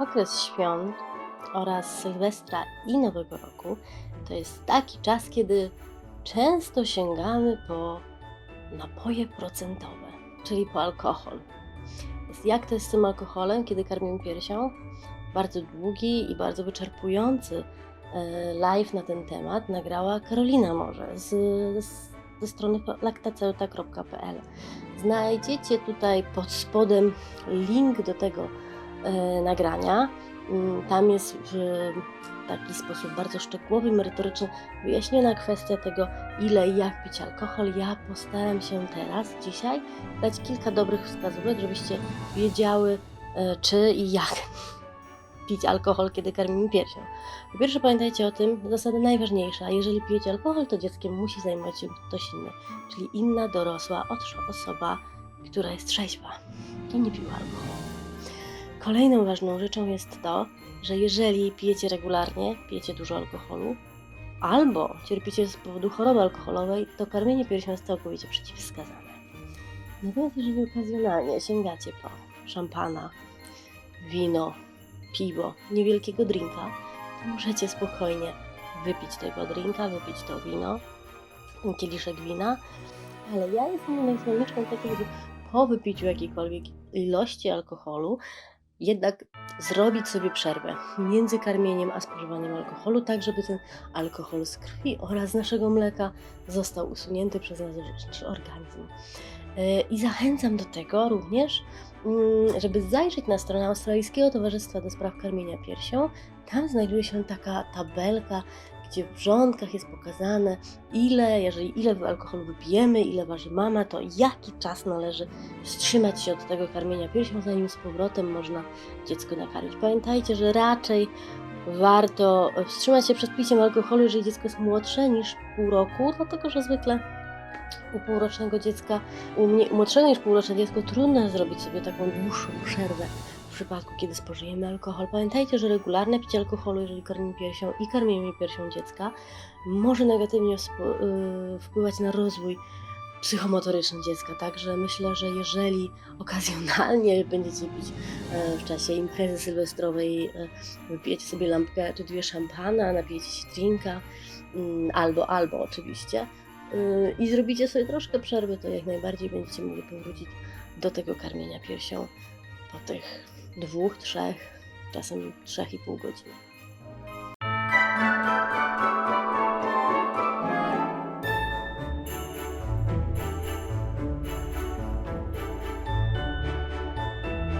okres świąt oraz Sylwestra i Nowego Roku to jest taki czas, kiedy często sięgamy po napoje procentowe, czyli po alkohol. Jak to jest z tym alkoholem, kiedy karmimy piersią? Bardzo długi i bardzo wyczerpujący e, live na ten temat nagrała Karolina Morze z, z, ze strony laktaceuta.pl. Znajdziecie tutaj pod spodem link do tego nagrania. Mm, Tam jest w taki sposób bardzo szczegółowy merytoryczny wyjaśniona kwestia tego, ile i jak pić alkohol. Ja postaram się teraz, dzisiaj, dać kilka dobrych wskazówek, żebyście wiedziały, e, czy i jak pić alkohol, kiedy karmimy piersią. Po pierwsze pamiętajcie o tym, zasada najważniejsza, jeżeli pijecie alkohol, to dzieckiem musi zajmować się ktoś inny, czyli inna dorosła osoba, która jest trzeźwa i nie piła alkoholu. Kolejną ważną rzeczą jest to, że jeżeli pijecie regularnie, pijecie dużo alkoholu, albo cierpicie z powodu choroby alkoholowej, to karmienie piersią jest całkowicie przeciwwskazane. Natomiast jeżeli okazjonalnie sięgacie po szampana, wino, piwo, niewielkiego drinka, to możecie spokojnie wypić tego drinka, wypić to wino, kieliszek wina, ale ja jestem zwolenniczką tego, żeby po wypiciu jakiejkolwiek ilości alkoholu jednak zrobić sobie przerwę między karmieniem a spożywaniem alkoholu, tak żeby ten alkohol z krwi oraz naszego mleka został usunięty przez nasz organizm. E, I zachęcam do tego również, mm, żeby zajrzeć na stronę Australijskiego Towarzystwa do Spraw Karmienia Piersią. Tam znajduje się taka tabelka, gdzie w wrzątkach jest pokazane, ile, jeżeli ile alkoholu wypijemy, ile waży mama, to jaki czas należy wstrzymać się od tego karmienia piersią, zanim z powrotem można dziecko nakarmić. Pamiętajcie, że raczej warto wstrzymać się przed piciem alkoholu, jeżeli dziecko jest młodsze niż pół roku, dlatego że zwykle u półrocznego dziecka, u, młodszego niż półroczne dziecko trudno zrobić sobie taką dłuższą przerwę przypadku, kiedy spożyjemy alkohol. Pamiętajcie, że regularne picie alkoholu, jeżeli karmimy piersią i karmimy piersią dziecka, może negatywnie y, wpływać na rozwój psychomotoryczny dziecka. Także myślę, że jeżeli okazjonalnie będziecie pić e, w czasie imprezy sylwestrowej, e, wypijecie sobie lampkę czy dwie szampana, napijecie się drinka, mm, albo, albo oczywiście, y, i zrobicie sobie troszkę przerwy, to jak najbardziej będziecie mogli powrócić do tego karmienia piersią po tych dwóch, trzech, czasem trzech i pół godziny.